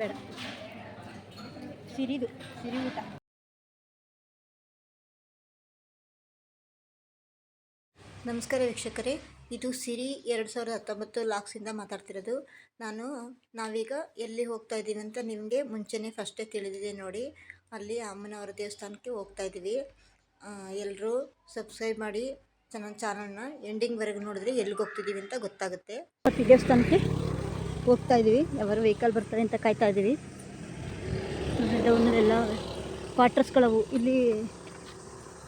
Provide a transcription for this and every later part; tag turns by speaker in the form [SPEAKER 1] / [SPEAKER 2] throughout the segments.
[SPEAKER 1] ಬೇಡ. ಸಿರಿದು ಸಿರಿ ಊಟ ನಮಸ್ಕಾರ ವೀಕ್ಷಕರೇ. ಇದು ಸಿರಿ ಎರಡು ಸಾವಿರದ ಹತ್ತೊಂಬತ್ತು ಲಾಕ್ಸಿಂದ ಮಾತಾಡ್ತಿರೋದು. ನಾನು ನಾವೀಗ ಎಲ್ಲಿ ಹೋಗ್ತಾ ಇದ್ದೀವಿ ಅಂತ ನಿಮಗೆ ಮುಂಚೆನೇ ಫಸ್ಟೇ ತಿಳಿದಿದೆ ನೋಡಿ. ಅಲ್ಲಿ ಅಮ್ಮನವರ ದೇವಸ್ಥಾನಕ್ಕೆ ಹೋಗ್ತಾ ಇದ್ದೀವಿ. ಎಲ್ಲರೂ ಸಬ್ಸ್ಕ್ರೈಬ್ ಮಾಡಿ ನನ್ನ ಚಾನಲ್ನ ಎಂಡಿಂಗ್ವರೆಗೂ ನೋಡಿದ್ರೆ ಎಲ್ಲಿಗೆ ಹೋಗ್ತಿದ್ದೀವಿ ಅಂತ ಗೊತ್ತಾಗುತ್ತೆ. ದೇವಸ್ಥಾನಕ್ಕೆ ಹೋಗ್ತಾ ಇದ್ದೀವಿ ಯಾರು ವೆಹಿಕಲ್ ಬರ್ತಾರೆ ಅಂತ ಕಾಯ್ತಾ ಇದ್ದೀವಿ ಡೌನಲ್ಲೆಲ್ಲ ಕ್ವಾರ್ಟರ್ಸ್ಗಳವು ಇಲ್ಲಿ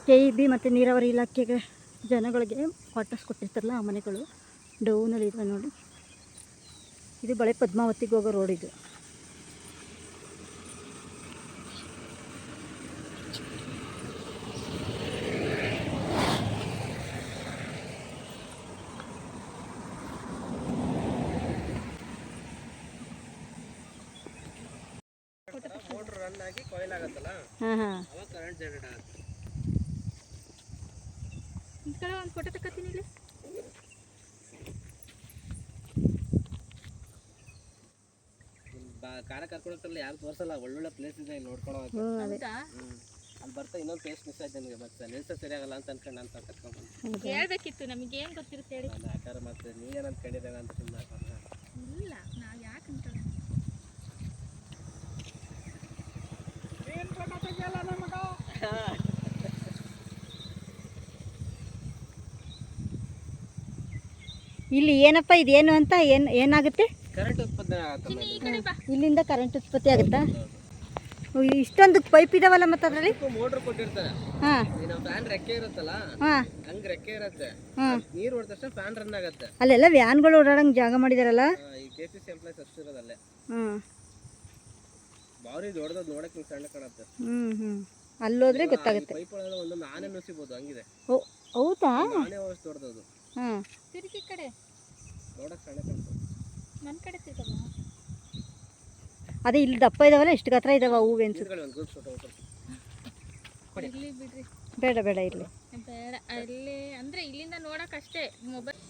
[SPEAKER 1] ಕೆ ಇ ಬಿ ಮತ್ತು ನೀರಾವರಿ ಇಲಾಖೆಗೆ ಜನಗಳಿಗೆ ಕ್ವಾರ್ಟರ್ಸ್ ಕೊಟ್ಟಿರ್ತಾರಲ್ಲ ಆ ಮನೆಗಳು. ಡೌನಲ್ಲಿ ಇದೆ ನೋಡಿ. ಇದು ಬಳೆ ಪದ್ಮಾವತಿಗೆ ಹೋಗೋ ರೋಡ್ ಇದು. ಹಾಂ ಹಾಂ.
[SPEAKER 2] ಅವಾಗ ಕರೆಂಟ್ ಜನರೇಟ್ ಆಗುತ್ತೆ.
[SPEAKER 3] ಈ ಕಡೆ ಒಂದು ಫೋಟೋ ತಕ್ಕತ್ತೀನಿ ಇಲ್ಲಿ.
[SPEAKER 2] ಬಾ ಕಾರ ಕರ್ಕೊಂಡು ಯಾರು ತೋರಿಸಲ್ಲ ಒಳ್ಳೊಳ್ಳೆ ಪ್ಲೇಸ್ ಇದೆ ಇಲ್ಲಿ ಅಲ್ಲಿ ಬರ್ತಾ ಇನ್ನೊಂದು ಪ್ಲೇಸ್ ಮಿಸ್ ಆಯ್ತು ನನಗೆ ಮತ್ತೆ ನಿಲ್ಸ ಸರಿಯಾಗಲ್ಲ ಅಂತ ಅನ್ಕೊಂಡು ನಾನು ಕರ್ಕೊಂಡ್ಬಂದು
[SPEAKER 3] ಹೇಳ್ಬೇಕಿತ್ತು ನಮಗೆ ಏನು ಗೊತ್ತಿರುತ್ತೆ ಹೇಳಿ.
[SPEAKER 2] ನಾನು ನೀ ಮತ್ತೆ ನೀವೇನು ಕೇಳಿದಾಗ ಅಂತ ಸುಮ್ಮನೆ
[SPEAKER 3] ಇಲ್ಲ ನಾವು ಯಾಕೆ ಅಂತ
[SPEAKER 1] ಇಲ್ಲಿ ಏನಪ್ಪ ಇದೇನು ಅಂತ ಏನ್ ಏನಾಗುತ್ತೆ? ಇಲ್ಲಿಂದ ಕರೆಂಟ್ ಉತ್ಪತ್ತಿ ಆಗುತ್ತಾ? ಇಷ್ಟೊಂದು ಪೈಪ್ ಇದಾವಲ್ಲ ಮತ್ತೆ ಅದರಲ್ಲಿ?
[SPEAKER 2] ಮೋಟರ್ ಕೊಟ್ಟಿರ್ತಾರೆ. ಫ್ಯಾನ್ ರೆಕ್ಕೆ ಇರುತ್ತಲ್ಲ?
[SPEAKER 1] ಹಾಂ.
[SPEAKER 2] ಹಂಗ್ ರೆಕ್ಕೆ ಇರುತ್ತೆ.
[SPEAKER 1] ಹಾಂ.
[SPEAKER 2] ನೀರು ಹೊಡೆದ ತಕ್ಷಣ ಫ್ಯಾನ್ ರನ್ ಆಗತ್ತೆ.
[SPEAKER 1] ಅಲ್ಲೆಲ್ಲ ವ್ಯಾನ್ಗಳು ಓಡಾಡಂಗ್ ಜಾಗ ಮಾಡಿದಾರಲ್ಲ?
[SPEAKER 2] ಹ್ಮ್ ಈ ಕೆ ಪಿ ಸಿ ಎಂಪ್ಲಾಯ್ಸ್ ಅಷ್ಟು ಇರೋದಲ್ಲೇ. ಬಾರಿ ದೊಡ್ಡದು ನೋಡಕ್ಕೆ ಸಣ್ಣ ಕಾಣುತ್ತೆ.
[SPEAKER 1] ಹ್ಞೂ ಹ್ಞೂ ಅಲ್ಲೋದ್ರೆ ಗೊತ್ತಾಗುತ್ತೆ. ಓ ಹೌದಾ? ಹಾಂ.
[SPEAKER 3] ತಿರುಗಿ ಕಡೆ. ನನ್ನ ಕಡೆ
[SPEAKER 1] ಅದೇ ಇಲ್ಲಿ ದಪ್ಪ ಇದಾವಲ್ಲ ಎಷ್ಟು ಗಾತ್ರ ಇದಾವ ಹೂವು ಅನ್ಸುತ್ತೆ
[SPEAKER 2] ಹೋಗ್ತಾರೆ
[SPEAKER 3] ಇಲ್ಲಿ
[SPEAKER 1] ಬೇಡ ಬೇಡ ಇರಲಿ.
[SPEAKER 3] ಬೇಡ. ಅಲ್ಲಿ ಅಂದ್ರೆ ಇಲ್ಲಿಂದ ನೋಡಕ್ ಅಷ್ಟೇ. ಮೊಬೈಲ್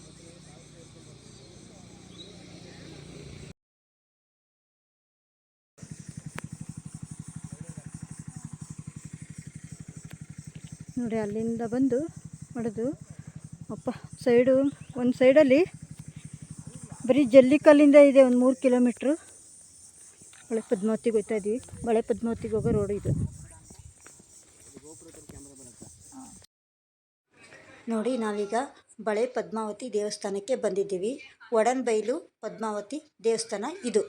[SPEAKER 1] ನೋಡಿ, ಅಲ್ಲಿಂದ ಬಂದು ಹೊಡೆದು, ಅಪ್ಪ, ಸೈಡು, ಒಂದು ಸೈಡಲ್ಲಿ ಬರೀ ಜಲ್ಲಿಕಲ್ಲಿಂದ ಇದೆ, ಒಂದು ಮೂರು ಕಿಲೋಮೀಟ್ರು. ಬಳೆ ಪದ್ಮಾವತಿಗೆ ಹೋಗ್ತಾ ಇದ್ದೀವಿ. ಬಳೆ ಪದ್ಮಾವತಿಗೆ ಹೋಗೋ ರೋಡ್ ಇದು. ನೋಡಿ, ನಾವೀಗ ಬಳೆ ಪದ್ಮಾವತಿ ದೇವಸ್ಥಾನಕ್ಕೆ ಬಂದಿದ್ದೀವಿ. ಒಡನ್ಬೈಲು ಪದ್ಮಾವತಿ ದೇವಸ್ಥಾನ ಇದು.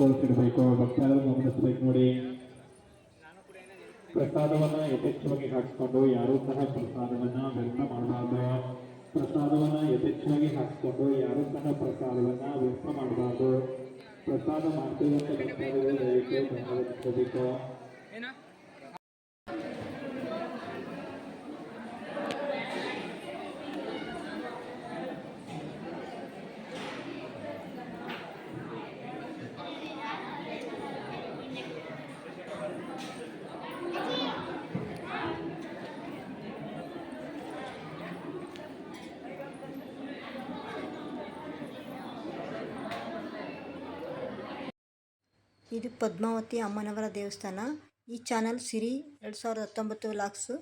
[SPEAKER 4] ತೋರಿಸಿಡಬೇಕು ಭಕ್ತಾದರು ಗಮನಿಸಬೇಕು ನೋಡಿ. ಪ್ರಸಾದವನ್ನ ಯಥೇಚ್ಛವಾಗಿ ಹಾಕಿಕೊಂಡು ಯಾರೂ ಸಹ ಪ್ರಸಾದವನ್ನ ವ್ಯರ್ಥ ಮಾಡಬಾರ್ದು. ಪ್ರಸಾದವನ್ನ ಯಥೇಚ್ಛವಾಗಿ ಹಾಕಿಕೊಂಡು ಯಾರೂ ಸಹ ಪ್ರಸಾದವನ್ನ ವ್ಯರ್ಥ ಮಾಡಬಾರ್ದು. ಪ್ರಸಾದ ಮಾಡ್ತಿರುವಂತ ಭಕ್ತಾದಿಗಳು ದಯವಿಟ್ಟು ಗಮನಿಸಬೇಕು
[SPEAKER 1] ಇದು ಪದ್ಮಾವತಿ ಅಮ್ಮನವರ ದೇವಸ್ಥಾನ. ಈ ಚಾನಲ್ ಸಿರಿ ಎರಡು ಸಾವಿರದ ಹತ್ತೊಂಬತ್ತು ಲಾಕ್ಸು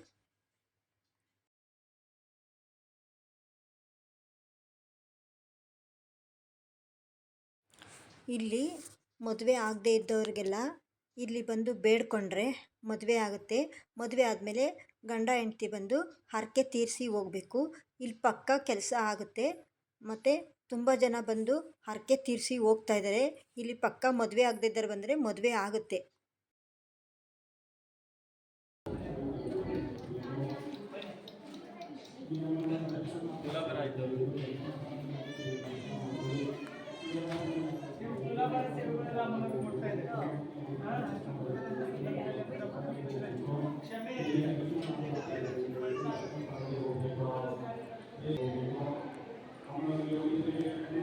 [SPEAKER 1] ಇಲ್ಲಿ ಮದುವೆ ಆಗದೇ ಇದ್ದವ್ರಿಗೆಲ್ಲ ಇಲ್ಲಿ ಬಂದು ಬೇಡ್ಕೊಂಡ್ರೆ ಮದುವೆ ಆಗುತ್ತೆ. ಮದುವೆ ಆದಮೇಲೆ ಗಂಡ ಹೆಂಡತಿ ಬಂದು ಹರಕೆ ತೀರಿಸಿ ಹೋಗಬೇಕು. ಇಲ್ಲಿ ಪಕ್ಕ ಕೆಲಸ ಆಗುತ್ತೆ. ಮತ್ತು ತುಂಬ ಜನ ಬಂದು ಹರಕೆ ತೀರಿಸಿ ಹೋಗ್ತಾ ಇದ್ದಾರೆ. ಇಲ್ಲಿ ಪಕ್ಕ ಮದುವೆ ಆಗದೇ ಇದ್ದಾರೆ ಬಂದರೆ ಮದುವೆ ಆಗುತ್ತೆ. ಇಲ್ಲಿ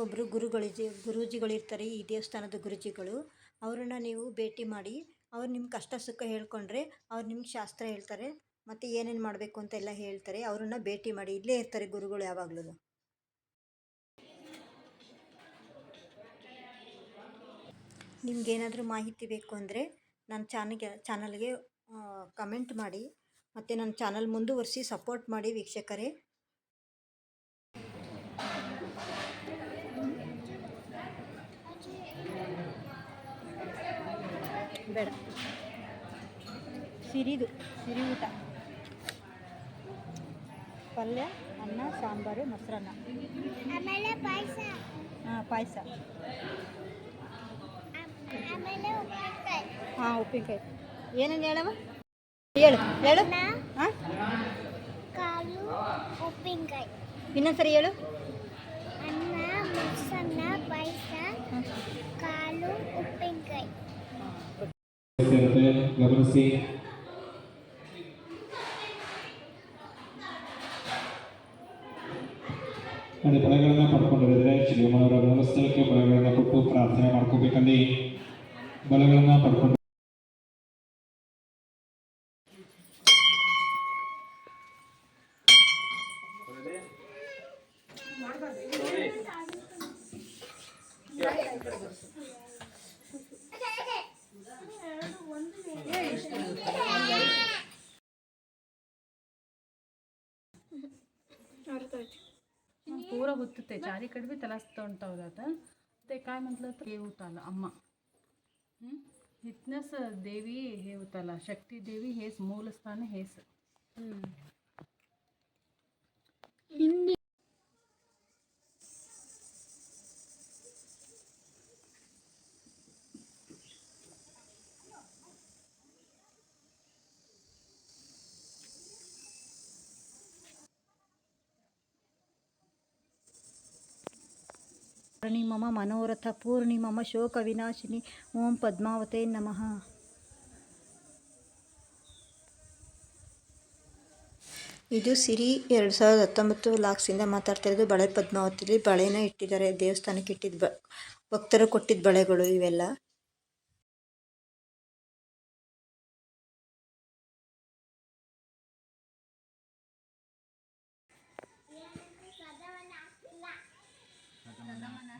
[SPEAKER 1] ಒಬ್ಬರು ಗುರುಗಳು ಗುರೂಜಿಗಳು ಇರ್ತಾರೆ ಈ ದೇವಸ್ಥಾನದ ಗುರುಜಿಗಳು. ಅವರನ್ನು ನೀವು ಭೇಟಿ ಮಾಡಿ, ಅವ್ರು ನಿಮ್ಮ ಕಷ್ಟ ಸುಖ ಹೇಳ್ಕೊಂಡ್ರೆ ಅವ್ರು ನಿಮ್ಗೆ ಶಾಸ್ತ್ರ ಹೇಳ್ತಾರೆ, ಮತ್ತು ಏನೇನು ಮಾಡಬೇಕು ಅಂತೆಲ್ಲ ಹೇಳ್ತಾರೆ, ಅವ್ರನ್ನ ಭೇಟಿ ಮಾಡಿ. ಇಲ್ಲೇ ಇರ್ತಾರೆ ಗುರುಗಳು ಯಾವಾಗಲೂ. ನಿಮ್ಗೇನಾದರೂ ಮಾಹಿತಿ ಬೇಕು ಅಂದರೆ ನನ್ನ ಚಾನಲ್ಗೆ ಚಾನಲ್ಗೆ ಕಮೆಂಟ್ ಮಾಡಿ. ಮತ್ತು ನನ್ನ ಚಾನಲ್ ಮುಂದುವರಿಸಿ ಸಪೋರ್ಟ್ ಮಾಡಿ ವೀಕ್ಷಕರೇ. ಬೇಡ. ಸಿರಿದು ಸಿರಿ ಊಟ ಪಲ್ಯ ಅನ್ನ ಸಾಂಬಾರು ಮೊಸರನ್ನ.
[SPEAKER 5] ಆಮೇಲೆ ಪಾಯಸ.
[SPEAKER 1] ಹಾಂ ಪಾಯಸ. ಹಾಂ ಉಪ್ಪಿನಕಾಯಿ. ಏನೇನು ಹೇಳವ? ಹೇಳು ಹೇಳು. ಹಾಂ?
[SPEAKER 5] ಕಾಲು ಉಪ್ಪಿನಕಾಯಿ.
[SPEAKER 1] ಇನ್ನೊಂದ್ಸರಿ ಹೇಳು.
[SPEAKER 5] ಅನ್ನ ಮೊಸನ್ನ ಪಾಯಸ ಕಾಲು ಉಪ್ಪಿನಕಾಯಿ.
[SPEAKER 4] ಗಮನಿಸಿ. ನೋಡಿ ಬಳೆಗಳನ್ನ ಪಡ್ಕೊಂಡಿದ್ರೆ ಶ್ರೀಮನವರ ಮೂಲಸ್ಥಳಕ್ಕೆ ಬಳೆಗಳನ್ನ ಕೊಟ್ಟು ಪ್ರಾರ್ಥನೆ ಮಾಡ್ಕೋಬೇಕಲ್ಲಿ ಬಲಗಳನ್ನು ಪಡ್ಕೊಂಡು
[SPEAKER 6] पूरा होते चारीकडे बी त्यालाच तोंडता जातं. ते काय म्हटलं तर हे होताला अम्मा. इथनंच देवी हे होताला शक्ती देवी हेच मूलस्थान हेच.
[SPEAKER 1] ಮಮ ಮನೋರಥ ಪೂರ್ಣಿಮಮ ಶೋಕ ವಿನಾಶಿನಿ ಓಂ ಪದ್ಮಾವತೇ ನಮಃ ಇದು ಸಿರಿ ಎರಡು ಸಾವಿರದ ಹತ್ತೊಂಬತ್ತು ಲಾಕ್ಸಿಂದ ಮಾತಾಡ್ತಾ ಇರೋದು ಬಳೆ ಪದ್ಮಾವತಿಲಿ. ಬಳೆನ ಇಟ್ಟಿದ್ದಾರೆ ದೇವಸ್ಥಾನಕ್ಕೆ ಇಟ್ಟಿದ್ದ ಬ ಭಕ್ತರು ಕೊಟ್ಟಿದ್ದ ಬಳೆಗಳು ಇವೆಲ್ಲ.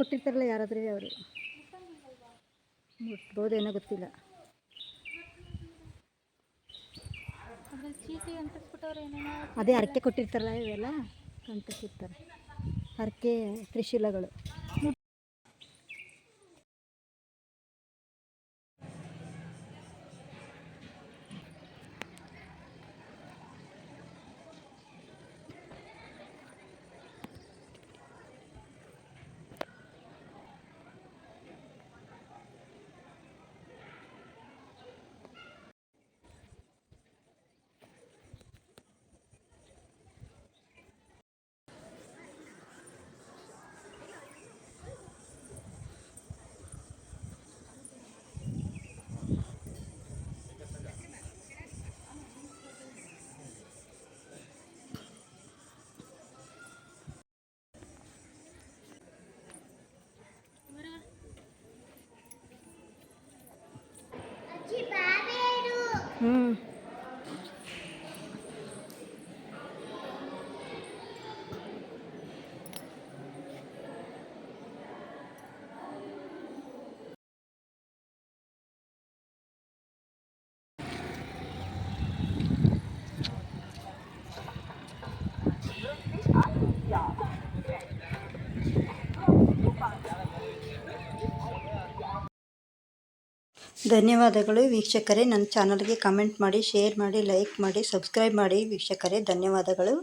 [SPEAKER 1] ಕೊಟ್ಟಿರ್ತಾರಲ್ಲ ಯಾರಾದ್ರೂ ಅವರು? ಮುಟ್ಬೋದೇನೋ ಗೊತ್ತಿಲ್ಲ. ಅದೇ ಹರಕೆ ಕೊಟ್ಟಿರ್ತಾರಲ್ಲ ಇವೆಲ್ಲ? ಕಂಟಿರ್ತಾರೆ ಹರಕೆ ತ್ರಿಶೂಲಗಳು 嗯。ಧನ್ಯವಾದಗಳು ವೀಕ್ಷಕರೇ. ನನ್ನ ಚಾನಲ್ಗೆ ಕಮೆಂಟ್ ಮಾಡಿ ಶೇರ್ ಮಾಡಿ ಲೈಕ್ ಮಾಡಿ ಸಬ್ಸ್ಕ್ರೈಬ್ ಮಾಡಿ ವೀಕ್ಷಕರೇ. ಧನ್ಯವಾದಗಳು.